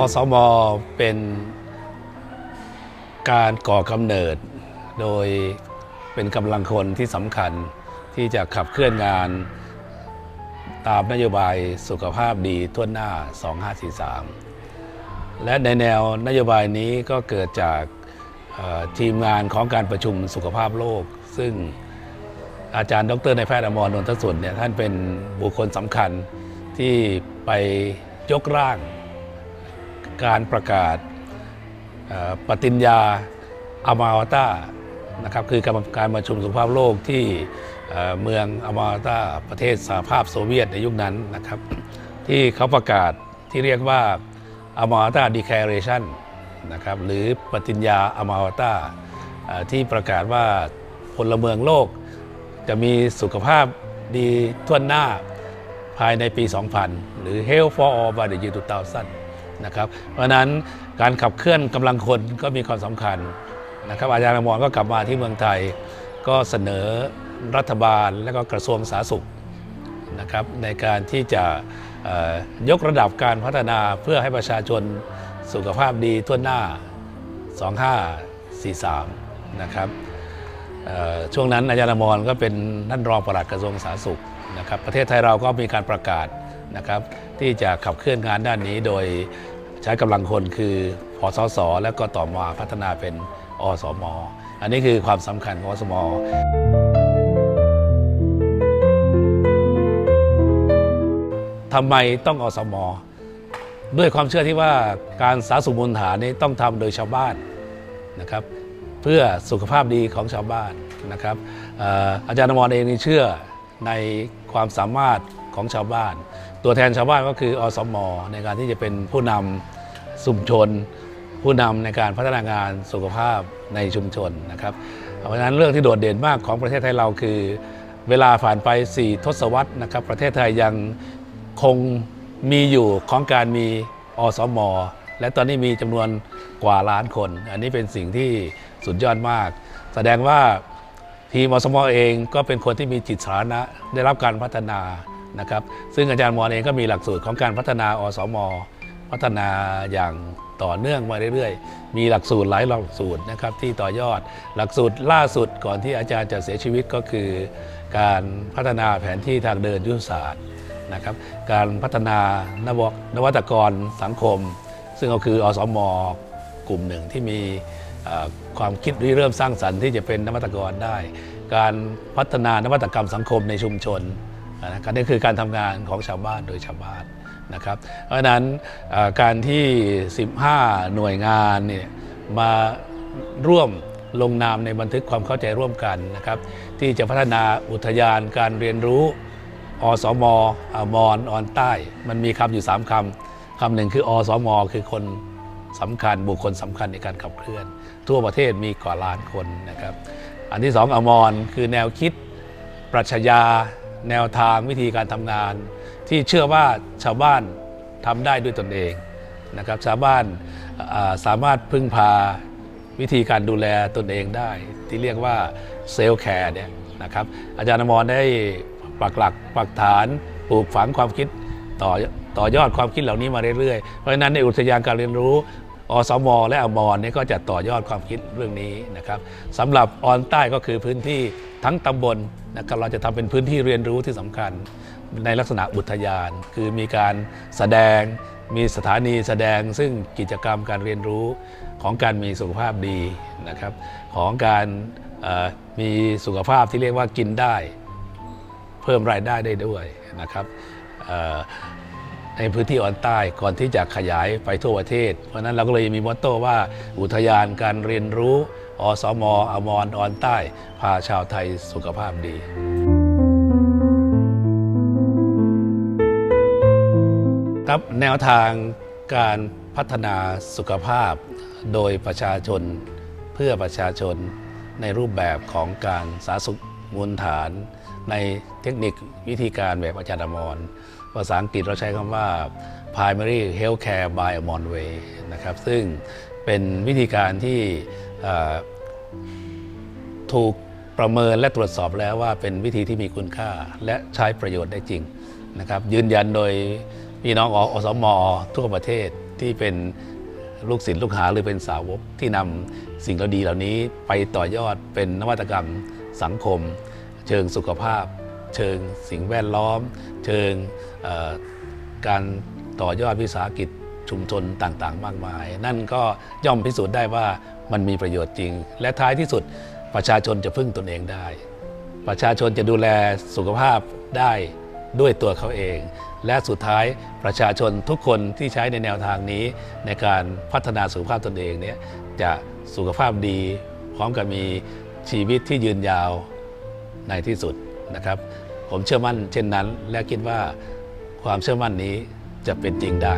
อสมเป็นการก่อกำเนิด โดยเป็นกำลังคนที่สำคัญที่จะขับเคลื่อนงานตามนโยบายสุขภาพดีทั่วหน้า 2543 และในแนวนโยบายนี้ก็เกิดจากทีมงานของการประชุมสุขภาพโลก ซึ่งอาจารย์ดรนายแพทย์อมรนนทสุนเนี่ยท่านเป็นบุคคลสำคัญที่ไปยกร่าง การประกาศปฏิญญาอามาวาตานะครับคือการการประชุมสุขภาพโลกที่เมืองอามาวาตาประเทศสหภาพโซเวียตในยุคนั้นนะครับ ที่เขาประกาศที่เรียกว่าอามาวาตาดีแคเรชันนะครับหรือปฏิญญาอามาวาตาที่ประกาศว่าพลเมืองโลกจะมีสุขภาพดีทั่วหน้าภายในปี 2000 หรือ Health for All by the year 2000 นะครับ เพราะฉะนั้นการขับเคลื่อนกำลังคนก็มีความสำคัญนะครับอาจารย์อมรก็กลับมาที่เมืองไทย ก็เสนอรัฐบาลและก็กระทรวงสาธารณสุขนะครับในการที่จะยกระดับการพัฒนาเพื่อให้ประชาชนสุขภาพดีทั่วหน้า 2543 นะครับช่วงนั้นอาจารย์อมรก็เป็นท่านรองปลัดกระทรวงสาธารณสุขนะครับประเทศไทยเราก็มีการประกาศ นะครับที่จะขับเคลื่อนงานด้านนี้โดยใช้กำลังคนคือพอสสแล้วก็ต่อมาพัฒนาเป็นอสมอันนี้คือความสำคัญของอสมทำไมต้องอสม ด้วยความเชื่อที่ว่าการสาธารณสุขมูลฐานนี้ต้องทำโดยชาวบ้านนะครับเพื่อสุขภาพดีของชาวบ้านนะครับอาจารย์อมรเองนี่เชื่อในความสามารถ ของชาวบ้าน ตัวแทนชาวบ้านก็คืออสมในการที่จะเป็นผู้นำชุมชน ผู้นำในการพัฒนางานสุขภาพในชุมชนนะครับเพราะฉะนั้นเรื่องที่โดดเด่นมากของประเทศไทยเราคือ เวลาผ่านไป 4 ทศวรรษนะครับ ประเทศไทยยังคงมีอยู่ของการมีอสมและตอนนี้มีจำนวนกว่าล้านคน อันนี้เป็นสิ่งที่สุดยอดมาก แสดงว่าทีมอสมเองก็เป็นคนที่มีจิตสาธารณะได้รับการพัฒนา นะครับซึ่งอาจารย์มอนเองก็มีหลักสูตรของการพัฒนาอสม พัฒนาอย่างต่อเนื่องมาเรื่อยๆ มีหลักสูตรหลายหลักสูตรนะครับที่ต่อยอดหลักสูตรล่าสุดก่อนที่อาจารย์จะเสียชีวิตก็คือ การพัฒนาแผนที่ทางเดินยุทธศาสตร์นะครับการพัฒนานวนวัตกรสังคม ซึ่งก็คืออสม กลุ่มหนึ่งที่มีความคิดริเริ่มสร้างสรรค์ที่จะเป็นนวัตกรได้ การพัฒนานวัตกรรมสังคมในชุมชน นะครับนี่คือการทำงานของชาวบ้านโดยชาวบ้านนะครับ เพราะฉะนั้นการที่ 15 หน่วยงานเนี่ยมาร่วมลงนามในบันทึกความเข้าใจร่วมกันนะครับที่จะพัฒนาอุทยานการเรียนรู้อสมอมอนออนใต้ มันมีคำอยู่ 3คำคำหนึ่งคืออสมคือคนสำคัญบุคคลสำคัญในการขับเคลื่อน ทั่วประเทศมีกว่าล้านคนนะครับ อันที่สองอมรคือแนวคิด ปรัชญา แนวทางวิธีการทำงาน ที่เชื่อว่าชาวบ้านทำได้ด้วยตนเองนะครับชาวบ้านาสามารถพึ่งพาวิธีการดูแลตนเองได้ ที่เรียกว่าเซลล์แคร์เนี่ยนะครับอาจารย์อมรได้ปักหลักปักฐานปลูกฝังความคิดต่อต่อยอดความคิดเหล่านี้มาเรื่อยๆ เพราะฉะนั้นในอุทยานการเรียนรู้ อสม และอมรเนี่ยก็จะต่อยอดความคิดเรื่องนี้นะครับสำหรับออนใต้ก็คือพื้นที่ทั้งตำบลนะครับเราจะทำเป็นพื้นที่เรียนรู้ที่สำคัญ ในลักษณะอุทยาน คือมีการแสดง มีสถานีแสดง ซึ่งกิจกรรมการเรียนรู้ของการมีสุขภาพดีนะครับของการมีสุขภาพที่เรียกว่ากินได้ เพิ่มรายได้ได้ด้วยนะครับ ในพื้นที่ออนใต้ก่อนที่จะขยายไปทั่วประเทศ เพราะนั้นเราก็เลยมีมอตโต้ว่าอุทยานการเรียนรู้ อสมอมรออนใต้ พาชาวไทยสุขภาพดีครับแนวทางการพัฒนาสุขภาพโดยประชาชนเพื่อประชาชนในรูปแบบของการสาธารณสุขมูลฐาน ในเทคนิควิธีการแบบอาจารย์อมร ภาษาอังกฤษเราใช้คำว่า primary health care by Amon way นะครับซึ่งเป็นวิธีการที่ถูกประเมินและตรวจสอบแล้วว่าเป็นวิธีที่มีคุณค่าและใช้ประโยชน์ได้จริงนะครับยืนยันโดยพี่น้องออสมทั่วประเทศที่เป็นลูกศิษย์ลูกหาหรือเป็นสาวกที่นำสิ่งเหล่าดีเหล่านี้ไปต่อยอดเป็นนวัตกรรมสังคม เชิงสุขภาพ เชิงสิ่งแวดล้อม เชิงการต่อยอดวิสาหกิจชุมชนต่างๆ มากมาย นั่นก็ย่อมพิสูจน์ได้ว่ามันมีประโยชน์จริง และท้ายที่สุดประชาชนจะพึ่งตนเองได้ ประชาชนจะดูแลสุขภาพได้ด้วยตัวเขาเอง และสุดท้ายประชาชนทุกคนที่ใช้ในแนวทางนี้ ในการพัฒนาสุขภาพตนเองเนี่ยจะสุขภาพดี พร้อมกับมีชีวิตที่ยืนยาวในที่สุดนะครับ ผมเชื่อมั่นเช่นนั้น และคิดว่าความเชื่อมั่นนี้จะเป็นจริงได้